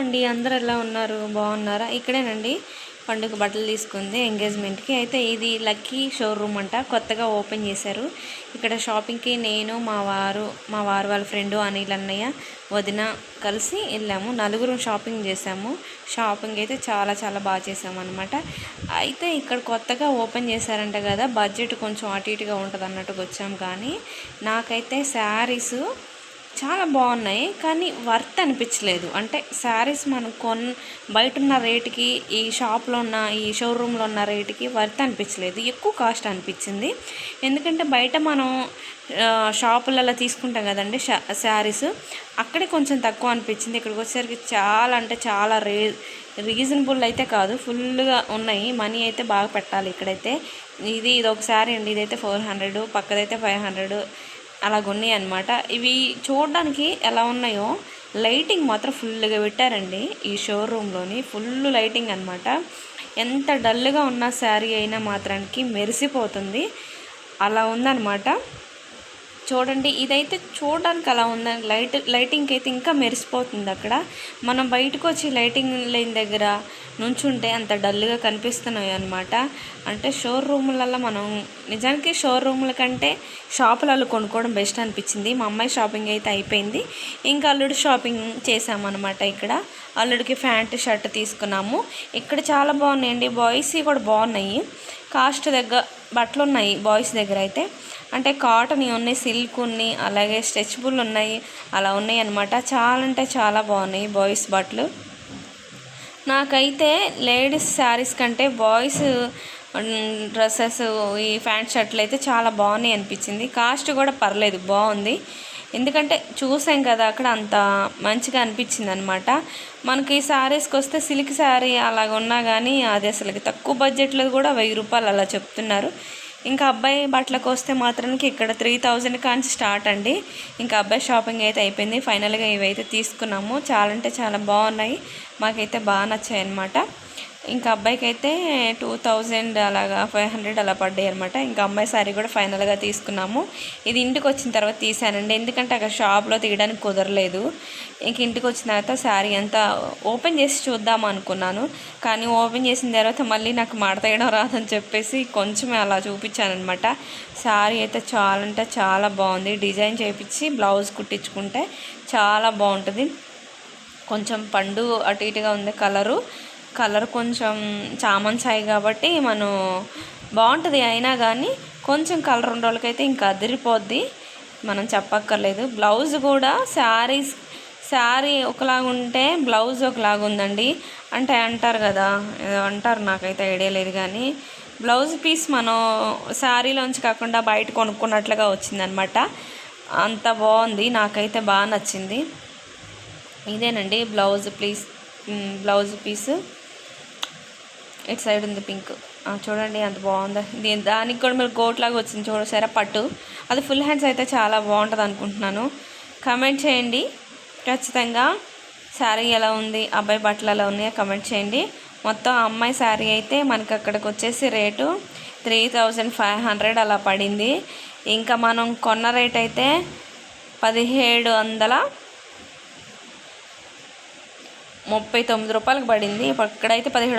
అండి అందరు ఎలా ఉన్నారు? బాగున్నారా? ఇక్కడేనండి. పండుగ బట్టలు తీసుకుంది ఎంగేజ్మెంట్కి. అయితే ఇది లక్కీ షోరూమ్ అంట. కొత్తగా ఓపెన్ చేశారు. ఇక్కడ షాపింగ్కి నేను మా వారు మా వారు వాళ్ళ ఫ్రెండ్ అనిల్ అన్నయ్య వదిన కలిసి వెళ్ళాము. నలుగురు షాపింగ్ చేసాము షాపింగ్ అయితే చాలా చాలా బాగా చేసాము అనమాట అయితే ఇక్కడ కొత్తగా ఓపెన్ చేశారంట కదా బడ్జెట్ కొంచెం అటు ఇటుగా ఉంటుంది అన్నట్టుగా వచ్చాము కానీ నాకైతే శారీస్ చాలా బాగున్నాయి కానీ వర్త్ అనిపించలేదు. అంటే శారీస్ మనం కొన్ బయట ఉన్న రేటుకి ఈ షాప్లో ఉన్న ఈ షోరూంలో ఉన్న రేటుకి వర్త్ అనిపించలేదు. ఎక్కువ కాస్ట్ అనిపించింది. ఎందుకంటే బయట మనం షాపులలో తీసుకుంటాం కదండి షా శారీస్. అక్కడే కొంచెం తక్కువ అనిపించింది. ఇక్కడికి వచ్చేసరికి చాలా అంటే చాలా రే రీజనబుల్ అయితే కాదు. ఫుల్గా ఉన్నాయి. మనీ అయితే బాగా పెట్టాలి ఇక్కడైతే. ఇది ఇది ఒక శారీ అండి. ఇదైతే ఫోర్ హండ్రెడ్ పక్కదైతే ఫైవ్ హండ్రెడ్. అలాగ ఉన్నాయి అనమాట ఇవి చూడడానికి ఎలా ఉన్నాయో లైటింగ్ మాత్రం ఫుల్గా పెట్టారండి ఈ షోరూంలోని. ఫుల్ లైటింగ్ అనమాట ఎంత డల్గా ఉన్న శారీ అయినా మాత్రానికి మెరిసిపోతుంది. అలా ఉందన్నమాట. చూడండి ఇదైతే చూడడానికి అలా ఉందండి లైట్ లైటింగ్కి అయితే ఇంకా మెరిసిపోతుంది అక్కడ. మనం బయటకు వచ్చి లైటింగ్ లేని దగ్గర నుంచుంటే అంత డల్గా కనిపిస్తున్నాయి అనమాట అంటే షోరూములలో మనం నిజానికి షోరూముల కంటే షాపులలో కొనుక్కోవడం బెస్ట్ అనిపించింది. మా అమ్మాయి షాపింగ్ అయితే అయిపోయింది. ఇంకా అల్లుడు షాపింగ్ చేసామన్నమాట ఇక్కడ. అల్లుడికి ప్యాంట్ షర్ట్ తీసుకున్నాము. ఇక్కడ చాలా బాగున్నాయండి. బాయ్స్ కూడా బాగున్నాయి. కాస్ట్ దగ్గర బట్టలు ఉన్నాయి బాయ్స్ దగ్గర అయితే. అంటే కాటన్ ఉన్నాయి సిల్క్ ఉన్నాయి అలాగే స్ట్రెచబుల్ ఉన్నాయి అలా ఉన్నాయి అనమాట చాలా అంటే చాలా బాగున్నాయి బాయ్స్ బట్టలు. నాకైతే లేడీస్ శారీస్ కంటే బాయ్స్ డ్రెస్సెస్ ఈ ప్యాంట్ షర్ట్లు అయితే చాలా బాగున్నాయి అనిపించింది. కాస్ట్ కూడా పర్లేదు బాగుంది. ఎందుకంటే చూసాం కదా అక్కడ అంత మంచిగా అనిపించింది అనమాట మనకి ఈ శారీస్కి వస్తే సిల్క్ శారీ అలాగ ఉన్నా కానీ అది అసలుకి తక్కువ బడ్జెట్లో కూడా వెయ్యి రూపాయలు అలా చెప్తున్నారు. ఇంకా అబ్బాయి బట్టలకు వస్తే మాత్రానికి ఇక్కడ త్రీ థౌజండ్ కాంచి స్టార్ట్ అండి. ఇంకా అబ్బాయి షాపింగ్ అయితే అయిపోయింది. ఫైనల్గా ఇవైతే తీసుకున్నాము. చాలా అంటే చాలా బాగున్నాయి. మాకైతే బాగా నచ్చాయి అనమాట ఇంకా అబ్బాయికి అయితే టూ థౌజండ్ అలాగా ఫైవ్ హండ్రెడ్ అలా పడ్డాయి అనమాట ఇంకా అమ్మాయి సారీ కూడా ఫైనల్గా తీసుకున్నాము. ఇది ఇంటికి వచ్చిన తర్వాత తీసానండి ఎందుకంటే అక్కడ షాప్లో తీయడానికి కుదరలేదు. ఇంక ఇంటికి వచ్చిన తర్వాత శారీ అంతా ఓపెన్ చేసి చూద్దాం అనుకున్నాను. కానీ ఓపెన్ చేసిన తర్వాత మళ్ళీ నాకు మడత రాదని చెప్పేసి కొంచెం అలా చూపించాను అనమాట శారీ అయితే చాలా అంటే చాలా బాగుంది. డిజైన్ చేయించి బ్లౌజ్ కుట్టించుకుంటే చాలా బాగుంటుంది. కొంచెం పండు అటు ఇటుగా ఉంది కలరు. కలర్ కొంచెం చామన్ సాయి కాబట్టి మనం బాగుంటుంది అయినా కానీ కొంచెం కలర్ ఉన్న వాళ్ళకైతే ఇంకా అదిరిపోద్ది. మనం చెప్పక్కర్లేదు. బ్లౌజ్ కూడా శారీస్ శారీ ఒకలాగా ఉంటే బ్లౌజ్ ఒకలాగా ఉందండి. అంటే అంటారు కదా ఏదో అంటారు నాకైతే ఐడియా లేదు కానీ బ్లౌజ్ పీస్ మనం శారీలోంచి కాకుండా బయట కొనుక్కున్నట్లుగా వచ్చిందనమాట. అంత బాగుంది. నాకైతే బాగా నచ్చింది. ఇదేనండి బ్లౌజ్ ప్లీజ్ బ్లౌజ్ పీస్. ఇటు సైడ్ ఉంది పింక్. చూడండి అంత బాగుంది. దీని దానికి కూడా మీరు గోట్లాగా వచ్చింది చూడసారా పట్టు. అది ఫుల్ హ్యాండ్స్ అయితే చాలా బాగుంటుంది అనుకుంటున్నాను. కమెంట్ చేయండి. ఖచ్చితంగా శారీ ఎలా ఉంది అబ్బాయి బట్టలు ఎలా ఉన్నాయో కమెంట్ చేయండి. మొత్తం ఆ అమ్మాయి శారీ అయితే మనకి అక్కడికి వచ్చేసి rate three thousand five hundred అలా పడింది. ఇంకా మనం కొన్న రేట్ అయితే పదిహేడు వందల ముప్పై తొమ్మిది రూపాయలకు పడింది. ఇక్కడైతే పదిహేడు